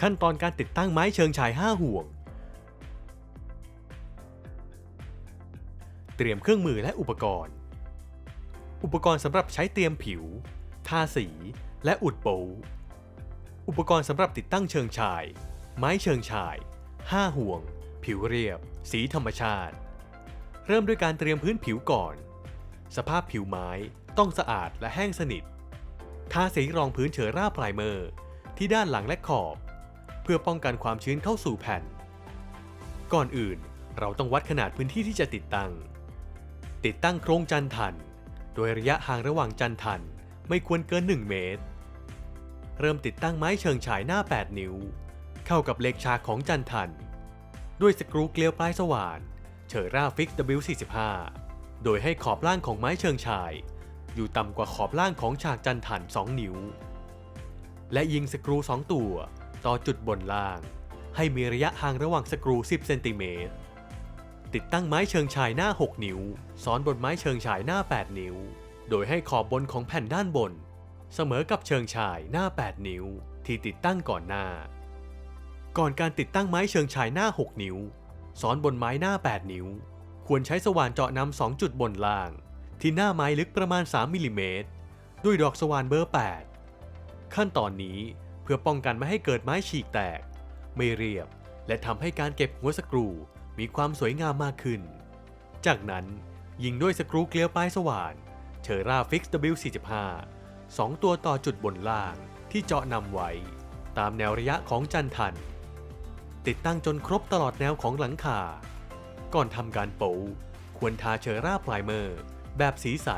ขั้นตอนการติดตั้งไม้เชิงชาย 5 ห่วง เตรียมเครื่องมือและอุปกรณ์ อุปกรณ์สำหรับใช้เตรียมผิว ทาสี และอุดโปวอุปกรณ์สำหรับติดตั้งเชิงชาย ไม้เชิงชาย 5 ห่วง ผิวเรียบ สีธรรมชาติ เริ่มด้วยการเตรียมพื้นผิวก่อน สภาพผิวไม้ต้องสะอาดและแห้งสนิท ทาสีรองพื้นเชอร่าไพรเมอร์ ที่ด้านหลังและขอบ เพื่อป้องกันความชื้นเข้าสู่แผ่น ก่อนอื่นเราต้องวัดขนาดพื้นที่ที่จะติดตั้ง ติดตั้งโครงจันทัน โดยระยะห่างระหว่างจันทันไม่ควรเกิน 1 เมตร เริ่มติดตั้งไม้เชิงฉายหน้า 8 นิ้ว เข้ากับเหล็กฉากของจันทัน ด้วยสกรูเกลียวปลายสว่านเชอร่าฟิก W45 โดยให้ขอบล่างของไม้เชิงชาย อยู่ต่ำกว่าขอบล่างของฉากจันทัน 2 นิ้ว และยิงสกรู 2 ตัว ต่อจุดบนล่าง ให้มีระยะห่างระหว่างสกรู 10 เซนติเมตร ติดตั้งไม้เชิงชายหน้า 6 นิ้ว ซ้อนบนไม้เชิงชายหน้า 8 นิ้ว โดยให้ขอบบนของแผ่นด้านบน เสมอกับเชิงชายหน้า 8 นิ้ว ที่ติดตั้งก่อนหน้า ก่อนการติดตั้งไม้เชิงชายหน้า 6 นิ้ว ซ้อนบนไม้หน้า 8 นิ้ว ควรใช้สว่านเจาะนำ2จุดบนล่าง ที่หน้าไม้ลึกประมาณ 3มิลลิเมตรด้วยดอกสว่านเบอร์ 8 ขั้นตอนนี้ เพื่อป้องกันไม่ให้เกิดไม้ฉีกแตก ไม่เรียบ และทำให้การเก็บหัวสกรูมีความสวยงามมากขึ้น จากนั้นยิงด้วยสกรูเกลียวปลายสว่านเชอร่าฟิกซ์ W45 2ตัวต่อจุดบนล่างที่เจาะนำไว้ ตามแนวระยะของจันทัน ติดตั้งจนครบตลอดแนวของหลังคา ก่อนทำการปูควรทาเชอร่าไพรเมอร์ แบบสีใส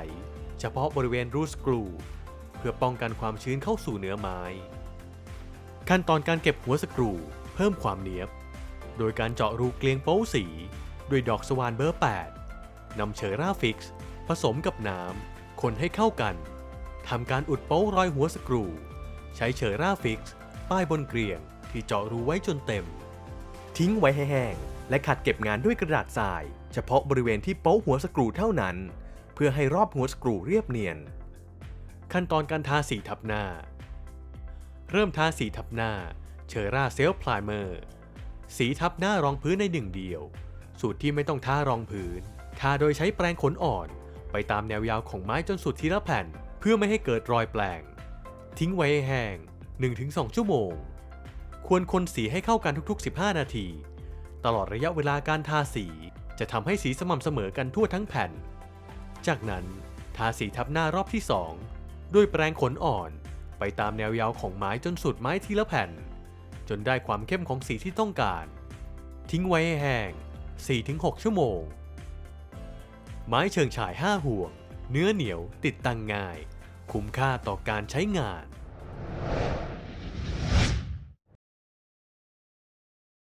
เฉพาะบริเวณรูสกรู เพื่อป้องกันความชื้นเข้าสู่เนื้อไม้ ขั้นตอนการเก็บหัวสกรู เพิ่มความเนียบ โดยการเจาะรูเกลียงโป๊สี ด้วยดอกสว่านเบอร์ 8นำเชอร่าฟิกซ์ผสมกับน้ำคนให้เข้ากันทำการอุดโป๊รอยหัวสกรู ใช้เชอร่าฟิกซ์ป้ายบนเกลียงที่เจาะรูไว้จนเต็ม ทิ้งไว้ให้แห้ง และขัดเก็บงานด้วยกระดาษทราย เฉพาะบริเวณที่โป๊หัวสกรูเท่านั้น เพื่อให้รอบหัวสกรูเรียบเนียน ขั้นตอนการทาสีทับหน้า เริ่มทาสีทับหน้าเชอร่าเซลพลายเมอร์ สีทับหน้ารองพื้นในหนึ่งเดียว สูตรที่ไม่ต้องทารองพื้น ทาโดยใช้แปรงขนอ่อน ไปตามแนวยาวของไม้จนสุดทีละแผ่น เพื่อไม่ให้เกิดรอยแปลง ทิ้งไว้ให้แห้ง 1-2 ชั่วโมง ควรคนสีให้เข้ากันทุกๆ 15 นาที ตลอดระยะเวลาการทาสีจะทำให้สีสม่ำเสมอกันทั่วทั้งแผ่น จากนั้นทาสีทับหน้ารอบที่ 2 ด้วยแปรงขนอ่อน ไปตามแนวยาวของไม้จนสุดไม้ทีละแผ่น จนได้ความเข้มของสีที่ต้องการ ทิ้งไว้ให้แห้ง 4-6 ชั่วโมง ไม้เชิงฉาย 5 ห่วง เนื้อเหนียวติดตั้งง่าย คุ้มค่าต่อการใช้งาน